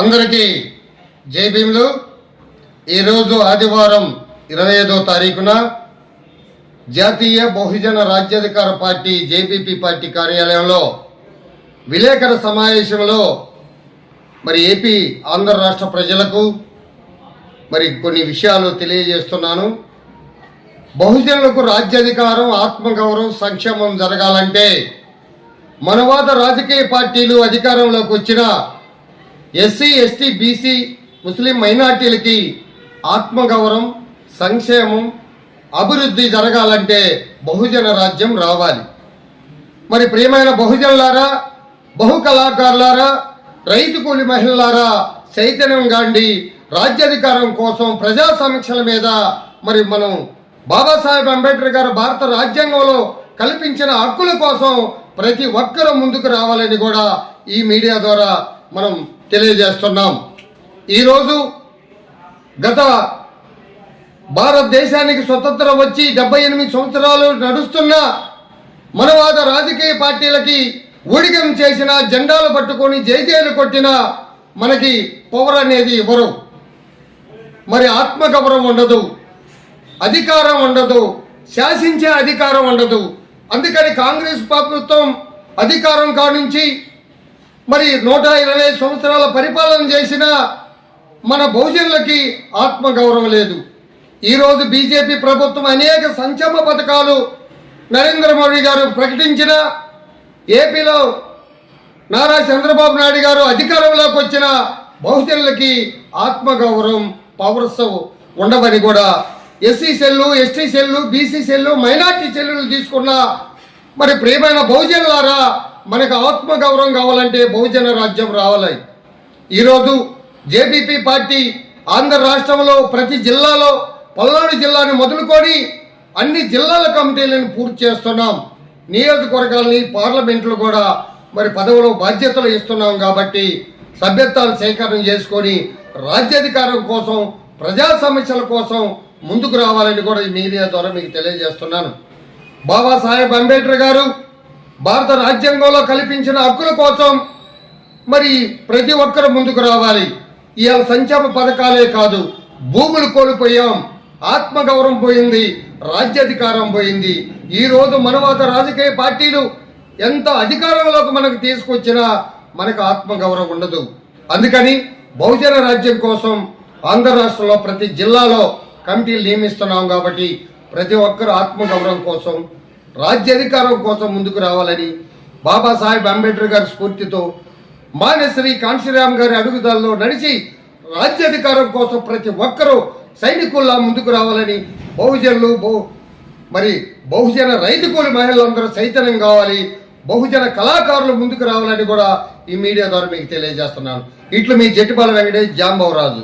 అందరికీ జై భీములు. ఈరోజు ఆదివారం ఇరవై ఐదో తారీఖున జాతీయ బహుజన రాజ్యాధికార పార్టీ జేపీపీ పార్టీ కార్యాలయంలో విలేకరుల సమావేశంలో మరి ఏపీ ఆంధ్ర రాష్ట్ర ప్రజలకు మరి కొన్ని విషయాలు తెలియజేస్తున్నాను. బహుజనులకు రాజ్యాధికారం ఆత్మగౌరవం సంక్షేమం జరగాలంటే మనవాద రాజకీయ పార్టీలు అధికారంలోకి వచ్చిన ఎస్సీ ఎస్టీ బీసీ ముస్లిం మైనార్టీలకి ఆత్మగౌరవం సంక్షేమం అభివృద్ధి జరగాలంటే బహుజన రాజ్యం రావాలి. మరి ప్రియమైన బహుజనులారా బహు కళాకారులారా రైతు కూలి మహిళలారా చైతన్యం గాండి రాజ్యాధికారం కోసం ప్రజా సమీక్షల మీద మరి మనం బాబాసాహెబ్ అంబేద్కర్ గారు భారత రాజ్యాంగంలో కల్పించిన హక్కుల కోసం ప్రతి ఒక్కరూ ముందుకు రావాలని కూడా ఈ మీడియా ద్వారా మనం తెలియజేస్తున్నాం. ఈరోజు గత భారతదేశానికి స్వతంత్రం వచ్చి డెబ్బై ఎనిమిది సంవత్సరాలు నడుస్తున్న మనవాద రాజకీయ పార్టీలకి ఊడిగం చేసిన జెండాలు పట్టుకొని జైజేలు కొట్టిన మనకి పవర్ అనేది ఇవ్వరు. మరి ఆత్మగౌరవం ఉండదు అధికారం ఉండదు శాసించే అధికారం ఉండదు. అందుకని కాంగ్రెస్ ప్రభుత్వం అధికారం కానుంచి మరి నూట ఇరవై సంవత్సరాల పరిపాలన చేసిన మన బహుజనులకి ఆత్మగౌరవం లేదు. ఈరోజు బీజేపీ ప్రభుత్వం అనేక సంక్షేమ పథకాలు నరేంద్ర మోడీ గారు ప్రకటించిన ఏపీలో నారా చంద్రబాబు నాయుడు గారు అధికారంలోకి వచ్చిన బహుజనులకి ఆత్మగౌరవం పవర్స్ ఉండవని కూడా SC cell ST cell BC cell minority సెల్లులు తీసుకున్న మరి ప్రియమైన బహుజనులారా మనకు ఆత్మగౌరవం కావాలంటే బహుజన రాజ్యం రావాలి. ఈరోజు జేబీపీ పార్టీ ఆంధ్ర రాష్ట్రంలో ప్రతి జిల్లాలో పల్నాడు జిల్లాను మొదలుకొని అన్ని జిల్లాల కమిటీలను పూర్తి చేస్తున్నాం. నియోజకవర్గాల్ని పార్లమెంట్లు కూడా మరి పదవులో బాధ్యతలు ఇస్తున్నాం కాబట్టి సభ్యత్వాలు సేకరణ చేసుకొని రాజ్యాధికారం కోసం ప్రజా సమస్యల కోసం ముందుకు రావాలని కూడా ఈ మీడియా ద్వారా మీకు తెలియజేస్తున్నాను. బాబాసాహెబ్ అంబేద్కర్ గారు భారత రాజ్యాంగంలో కల్పించిన హక్కుల కోసం మరి ప్రతి ఒక్కరు ముందుకు రావాలి. ఇవాళ సంక్షేమ పథకాలే కాదు భూములు కోల్పోయాం ఆత్మగౌరవం పోయింది రాజ్యాధికారం పోయింది. ఈరోజు మనవాత రాజకీయ పార్టీలు ఎంత అధికారంలోకి మనకు తీసుకొచ్చినా మనకు ఆత్మగౌరవం ఉండదు. అందుకని బహుజన రాజ్యం కోసం ఆంధ్ర రాష్ట్రంలో ప్రతి జిల్లాలో కమిటీలు నియమిస్తున్నాం కాబట్టి ప్రతి ఒక్కరు ఆత్మగౌరవం కోసం రాజ్యాధికారం కోసం ముందుకు రావాలని బాబాసాహెబ్ అంబేద్కర్ గారి స్ఫూర్తితో మానేశ్వరి కాంశీరామ్ గారి అడుగుదలలో నడిచి రాజ్యాధికారం కోసం ప్రతి ఒక్కరూ సైనికుల్లా ముందుకు రావాలని బహుజనులు బహు మరి బహుజన రైతుకూలి మహిళలందరూ చైతన్యం కావాలి బహుజన కళాకారులు ముందుకు రావాలని కూడా ఈ మీడియా ద్వారా మీకు తెలియజేస్తున్నాను. ఇట్లు మీ జట్టిపాల వెంకటేష్ జాంబవరాజు.